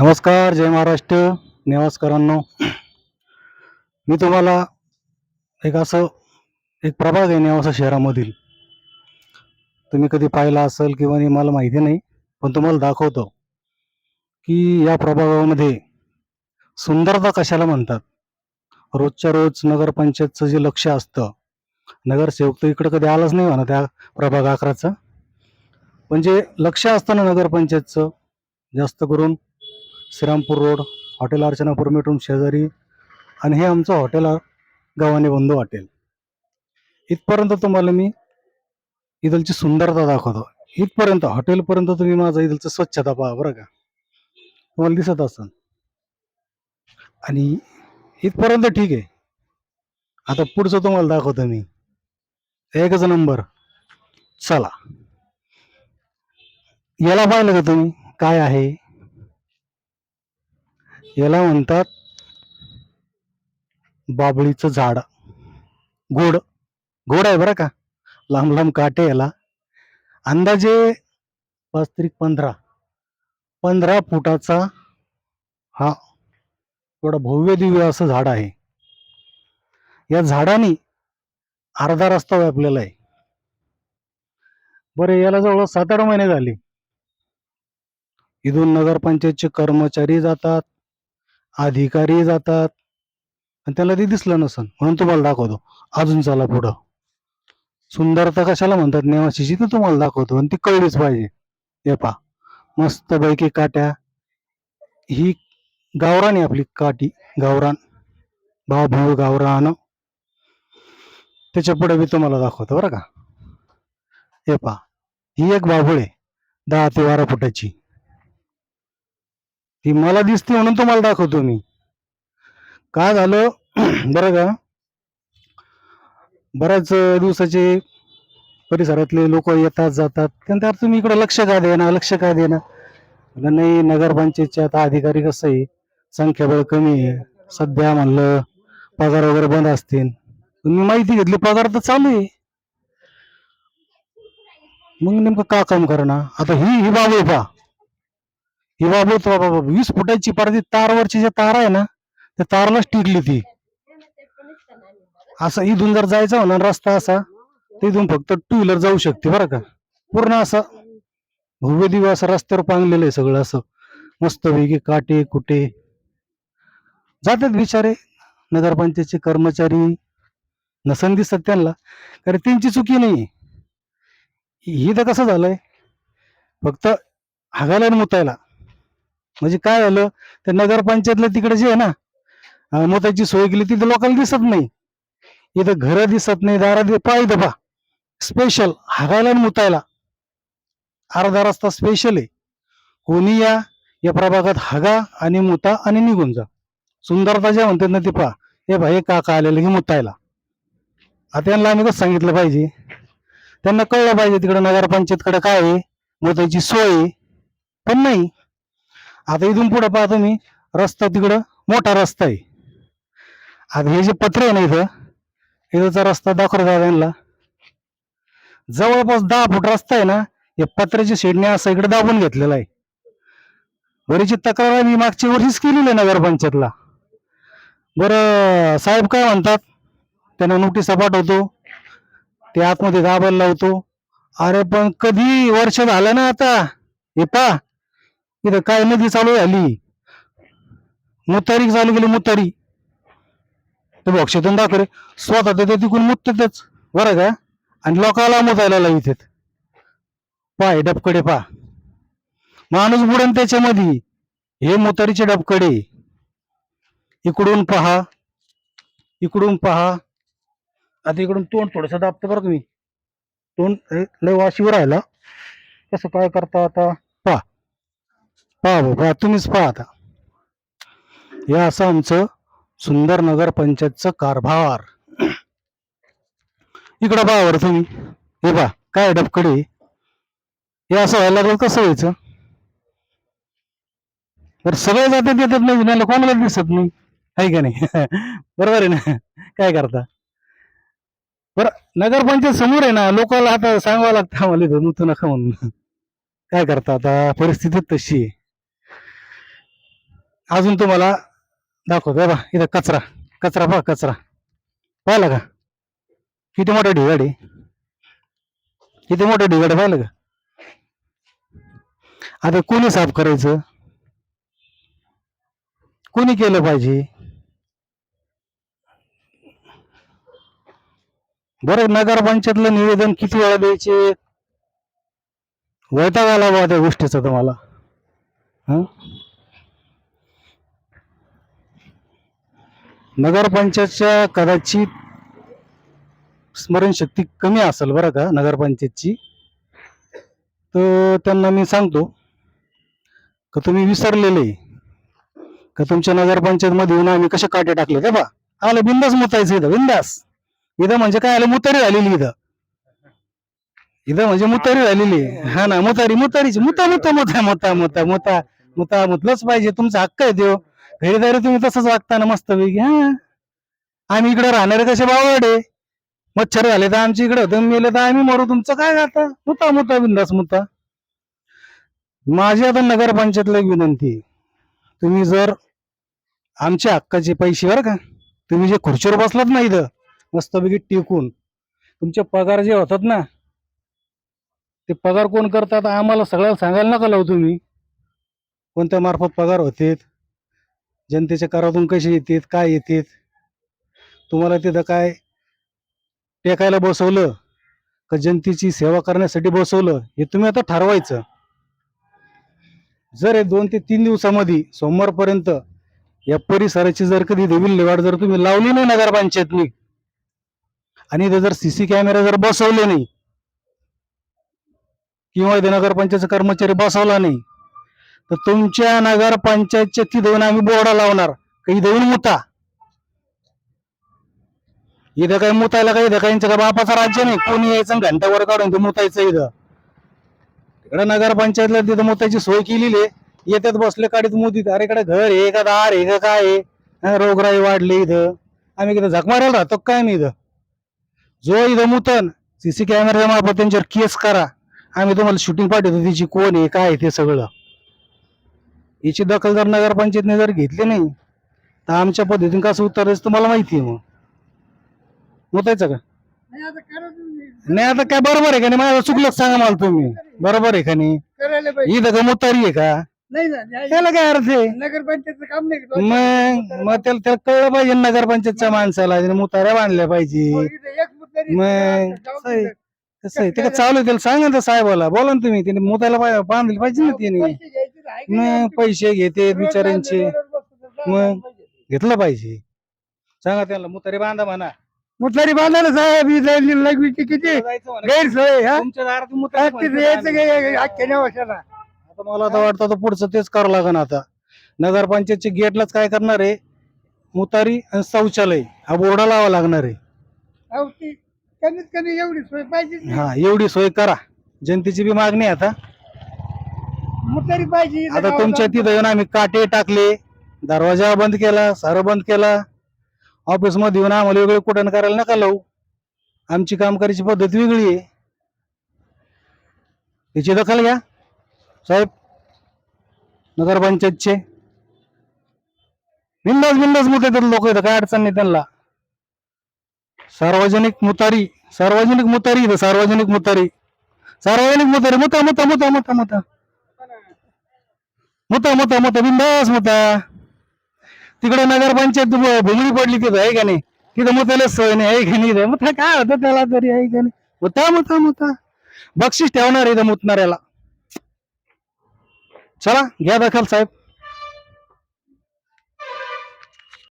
नमस्कार जय महाराष्ट्र. नेवासकरांनो मी तुम्हाला एक असं एक प्रभाग आहे नेवासा शहरामधील. तुम्ही कधी पाहिला असेल किंवा नाही मला माहिती नाही पण तुम्हाला दाखवतो की या प्रभागामध्ये सुंदरता कशाला म्हणतात? रोजच्या रोज नगरपंचायतचं जे लक्ष असतं नगरसेवक तर इकडं कधी आलाच नाही म्हणा त्या प्रभाग अकराचं. पण जे लक्ष असतं ना नगरपंचायतचं जास्त करून श्रीरामपूर रोड हॉटेल अर्चनापूर मेट्रोन शेजारी आणि हे आमचं हॉटेल आ- गव्हाणे बंधू हॉटेल. इथपर्यंत तुम्हाला मी इथलची सुंदरता दाखवतो. इथपर्यंत हॉटेलपर्यंत तुम्ही माझं इथलचं स्वच्छता पहा बरं का. तुम्हाला दिसत असेल. आणि इथपर्यंत ठीक आहे. आता पुढचं तुम्हाला दाखवतो मी. एकच नंबर. चला. याला पाहिलं का तुम्ही? काय आहे? याला म्हणतात बाबळीचं झाड. गोड. गोड आहे बरं का? लांब लांब काटे याला. अंदाजे पाच त्रिक पंधरा. पंधरा फुटाचा हा थोडा भव्य दिव्य असं झाड आहे. या झाडाने अर्धा रस्ता व्यापलेला आहे. बरं याला जवळ सात आठ महिने झाले. इथून नगरपंचायतचे कर्मचारी जातात. अधिकारी जातात. आणि त्याला ते दिसलं नसन. म्हणून तुम्हाला दाखवतो. अजून चला पुढं. सुंदरता कशाला म्हणतात? नेवाशीची तर तुम्हाला दाखवतो. आणि ती कळलीच पाहिजे. हे पा मस्त पैकी काट्या. ही गावरान आहे आपली काठी. गावरान. भाव भाऊ गावरान. त्याच्या पुढे मी तुम्हाला दाखवतो बरं का. हे पा ही एक बाभूळ आहे. दहा ते बारा फुटाची. ती मला दिसते म्हणून तुम्हाला दाखवतो मी. काय झालं? बरं का? बऱ्याच दिवसाचे परिसरातले लोक येतात जातात. त्यानंतर तुम्ही इकडे लक्ष का देणार लक्ष का देणार नाही नगरपंचायतच्या आता अधिकारी कसं आहे? संख्याबळ कमी आहे. सध्या म्हणलं पगार वगैरे बंद असतील. तुम्ही माहिती घेतली पगार तर चालू आहे. मग नेमकं का काम करणार? आता ही ही बाब आहे पा ही बाबू बाबा वीस फुटाची परत तारवरची जे तार आहे ना त्या तारलाच टिकली ती. असं इथून जर जायचं होणार रस्ता असा तर इथून फक्त टू व्हीलर जाऊ शकते बरं का. पूर्ण असं भव्य दिव्य असं रस्त्यावर पांगलेलं आहे सगळं असं. मस्त वेगळी काटे कुटे. जातात बिचारे नगरपंचायतचे कर्मचारी. नसन दिसत त्यांना कारण त्यांची चुकी नाही ही तर कसं झालंय? फक्त हागायला आणि मुतायला. म्हणजे काय झालं? तर नगरपंचायतला तिकडे जे आहे ना मोत्याची सोय केली तिथे लोकांना दिसत नाही. इथं घर दिसत नाही दारा दे पाय दबा. स्पेशल हागायला आणि मुतायला. अर्धा रस्ता स्पेशल आहे. कोणी या या प्रभागात हागा आणि मुता आणि निघून जा. सुंदरता ज्या म्हणतात ना ती पहा. हे भाई काका आलेलं की मुतायला. आता यांना आम्ही कसं सांगितलं पाहिजे? त्यांना कळलं पाहिजे तिकडे नगरपंचायतकडे काय आहे? मोत्याची सोय पण नाही. आता इथून पुढे पहा तुम्ही. रस्ता तिकडं मोठा रस्ता आहे. आता हे जे पत्रे आहे ना इथं इथंचा रस्ता दाखवला त्यांना जवळपास दहा फूट रस्ता आहे ना हे पत्र्याची शेडने असं इकडे दाबून घेतलेला आहे. बरीची तक्रार मी मागच्या वर्षीच केलेली आहे नगरपंचायतला. बरं साहेब काय म्हणतात? त्यांना नोटिसा पाठवतो. ते आतमध्ये दाबायला लावतो. अरे पण कधी वर्ष झालं ना आता? हे पा इथं काय नदी चालू झाली? मुतारी चालू केली मुतारी ते बक्षातून दाखवले स्वतः तर ते तिकडून मुततेच बरं का? आणि लोकाला मुतायला इथे पाय डबकडे पा माणूस बुडन त्याच्यामध्ये. हे मुतारीचे डबकडे. इकडून पहा. इकडून पहा. आता इकडून तोंड थोडस दाबतं बरं तुम्ही. तोंड लय वाशीवर राहिला. कसं काय करता आता? पहा बाबा तुम्हीच पहा आता. हे असं आमचं सुंदर नगर पंचायतचं कारभार. इकडं पहा बरं तुम्ही. हे पहा काय डबकडे हे? असं व्हायला लागलं कसं व्हायचं? तर सगळे जाते येतात नाही जुन्याला कोणाला दिसत नाही. आहे का नाही? बरोबर आहे ना? काय करता? बरं नगरपंचायत समोर आहे ना लोकांना आता सांगावं लागतं आम्हाला इथं नव्हतं नका म्हणून. काय करता आता? परिस्थिती तशी आहे. अजून तुम्हाला दाखवतो. बा इथं कचरा. कचरा पहा कचरा. पाहिला का? किती मोठा ढिगाड आहे? किती मोठा ढिगाड पाहिलं का? आता कोणी साफ करायचं? कोणी केलं पाहिजे? बरं नगरपंचायतलं निवेदन किती वेळा द्यायचे? वैताग आला बा त्या गोष्टीचा तुम्हाला. हं? नगरपंचायतच्या कदाचित स्मरणशक्ती कमी असेल बरं का नगरपंचायतची. तर त्यांना मी सांगतो का तुम्ही विसरलेले का तुमच्या नगरपंचायत मध्ये येऊन आम्ही कसे काटे टाकले ते बा आलं बिंदास मुतायचं इथं बिंदास. इथं म्हणजे काय आलं मुतारी झालेली इथं. इथं म्हणजे मुतारी झालेली हा ना मुतारी मुतारीची मुता मुता मुता मुता मुता मुता मुता मुतलंच पाहिजे. तुमचा हक्क आहे देव. फेरीदारी तुम्ही तसंच वागता ना मस्त पैकी हा? आम्ही इकडे राहणारे कसे बावडे मच्छर झाले तर आमच्या इकडे होते मेले तर आम्ही मरू तुमचं काय आता? मुता मुता बिंदास मुता. माझी आता नगरपंचायतला एक विनंती तुम्ही जर आमच्या हक्काचे पैसे बरं का? तुम्ही जे खुर्चीवर बसलात ना इथं मस्तपैकी टिकून तुमचे पगार जे होतात ना ते पगार कोण करतात? आम्हाला सगळ्याला सांगायला नका लावू तुम्ही. कोणत्या मार्फत पगार होतेत? जनतेच्या करातून कसे येतात काय येतात? तुम्हाला तिथं काय टेकायला बसवलं? का जनतेची सेवा करण्यासाठी बसवलं? हे तुम्ही आता ठरवायचं. जर हे दोन ते तीन दिवसामध्ये सोमवारपर्यंत या परिसराची जर कधी विल्हेवाट जर तुम्ही लावली नाही नगरपंचायतनी आणि इथं जर सीसी कॅमेरा जर बसवले नाही किंवा इथे नगरपंचायतचा कर्मचारी बसवला नाही तर तुमच्या नगरपंचायतच्या दोन आम्ही बोर्डा लावणार. काही इथं मुता? इथं काही मुतायला काही इथं काहींचं का बापाचा राज्य नाही. कोणी यायचं आणि घंट्यावर काढून ते मुतायचं इथं. इकडं नगरपंचायतला तिथं मुतायची सोय केलेली आहे. येतात बसले काढीत मुतीत अरे इकडे घर आहे का दार आहे का काय आहे? रोगराई वाढली इथं. आम्ही इथं झकमारायला राहतो काय नाही इथं? जो इथं मुतन सीसी कॅमेरा मार्फत त्यांच्यावर केस करा. आम्ही तुम्हाला शूटिंग पाठवतो तिची कोण आहे काय आहे ते सगळं. याची दखल जर नगरपंचायतने जर घेतली नाही तर आमच्या पद्धतीने कसं उत्तर द्यायचं तुम्हाला माहिती आहे मग. मुतायचं का? नाही आता काय बरोबर आहे का नाही? माझं चुकलं सांगा मला तुम्ही? बरोबर आहे का नाही? इथं का मुतारी आहे का. त्याला काय अर्थ आहे? नगरपंचायतचं काम नाही का? मग मग त्याला त्याला कळलं पाहिजे नगरपंचायतच्या माणसाला मुताऱ्या बांधल्या पाहिजे. मग. कसं आहे? आहे? ते का चालू आहे? त्याला सांगा ना साहेबाला. बोला ना तुम्ही त्याने मुतायला पाहिजे बांधले पाहिजे ना त्याने. नाही मग? पैसे घेते बिचाऱ्यांचे. मग. घेतलं पाहिजे. सांगा त्याला मुतारी बांधा म्हणा. मुतारी बांधायला साहेब ही किती? जायचं म्हणा. गैरसोय हा? तुमच्या दारात मुतारी काय ते यायचं काय? अख्ख्या नवसाला आता मला तर वाटतं आता पुढचं तेच करावं लागेल आता. नगरपंचायतच्या गेटलाच काय करणार आहे? मुतारी आणि शौचालय. हा बोर्डा लावा लागणार आहे. अहो, ती कमीत कमी एवढी सोय पाहिजे हा एवढी सोय करा. जनतेची बी मागणी आहे आता. पाहिजे इथं आता गावाला. तुमच्या तिथं येऊन आम्ही काटे टाकले दरवाजा बंद केला सारं बंद केला ऑफिसमध्ये येऊन आम्हाला वेगळे कुठं करायला नका लावू. आमची काम करायची पद्धत वेगळी आहे. त्याची दखल घ्या. साहेब नगरपंचायतचे. बिंदास बिंदास मुते लोक इथं काय अडचण नाही त्यांना. सार्वजनिक मुतारी सार्वजनिक मुतारी इथं सार्वजनिक मुतारी. सार्वजनिक मुतारी मुता मुता मुता मुता मुता. मुता मुता मुता बिंदास मोठा. तिकडे नगरपंचायत भु- भुंगळी पडली तिथं आहे का नाही? तिथं मुताला सोय नाही आहे का नाही काय होतं त्याला तरी आहे का नाही? मुता मुता मुता बक्षीस ठेवणार इथं मुतणाऱ्याला. चला घ्या दखल साहेब.